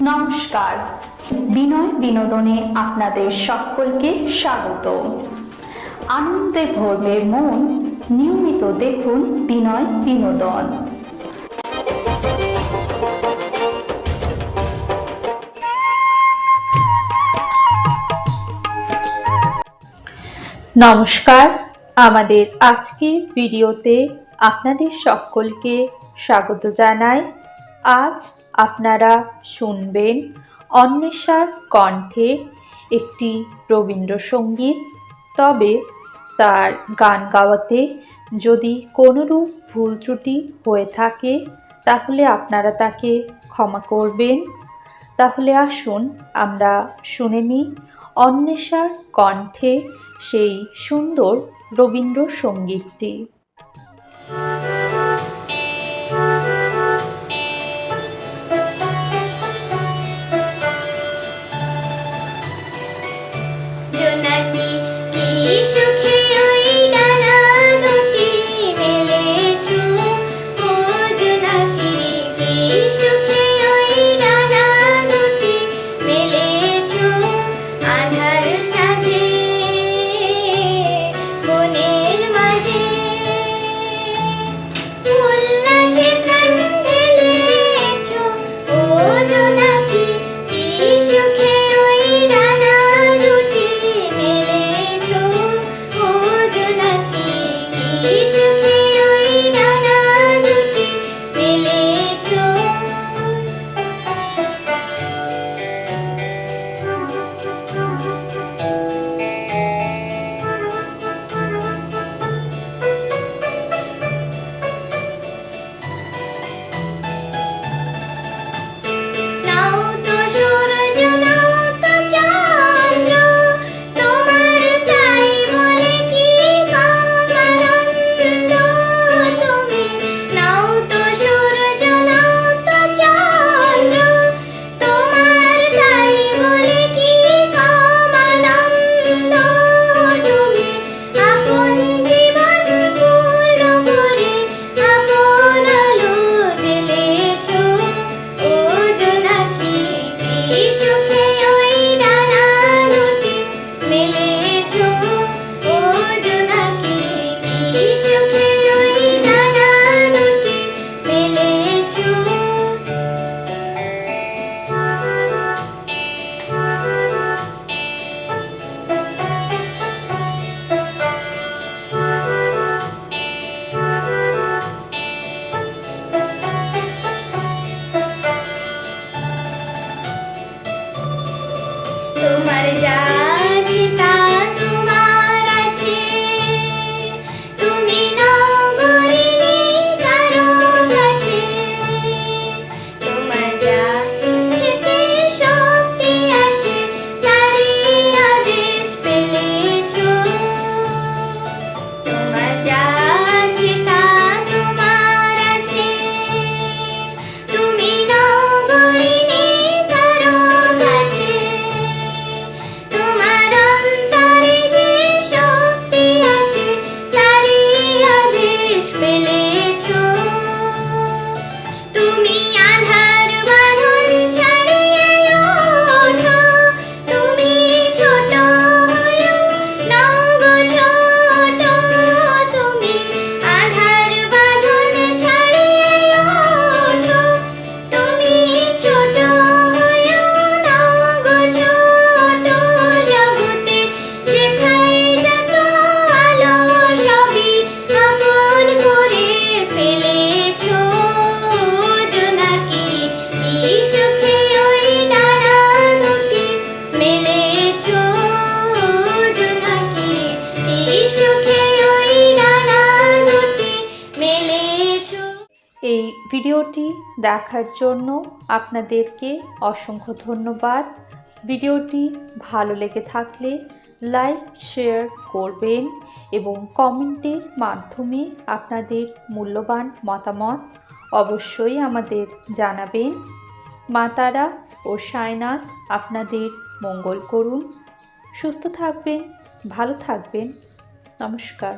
নমস্কার। বিনয় বিনোদনে আপনাদের সকলকে স্বাগত। আনন্দে ভরবে মন, নিয়মিত দেখুন বিনয় বিনোদন। নমস্কার, আমাদের আজকের ভিডিওতে আপনাদের সকলকে স্বাগত জানাই। আজ আপনারা শুনবেন অন্বেষার কণ্ঠে একটি রবীন্দ্রসঙ্গীত। তবে তার গান গাওয়াতে যদি কোনোরূপ ভুল ত্রুটি হয়ে থাকে, তাহলে আপনারা তাকে ক্ষমা করবেন। তাহলে আসুন আমরা শুনে নিই অন্বেষার কণ্ঠে সেই সুন্দর রবীন্দ্রসঙ্গীতটি। জোনাকি কি সুখে ওই ডানা দুটি মেলেছো? ও জোনাকি কি সুখে এই ভিডিওটি দেখার জন্য আপনাদেরকে অসংখ্য ধন্যবাদ। ভিডিওটি ভালো লেগে থাকলে লাইক, শেয়ার করবেন এবং কমেন্টের মাধ্যমে আপনাদের মূল্যবান মতামত অবশ্যই আমাদের জানাবেন। মাতারা ও সায়নাথ আপনাদের মঙ্গল করুন। সুস্থ থাকবেন, ভালো থাকবেন। নমস্কার।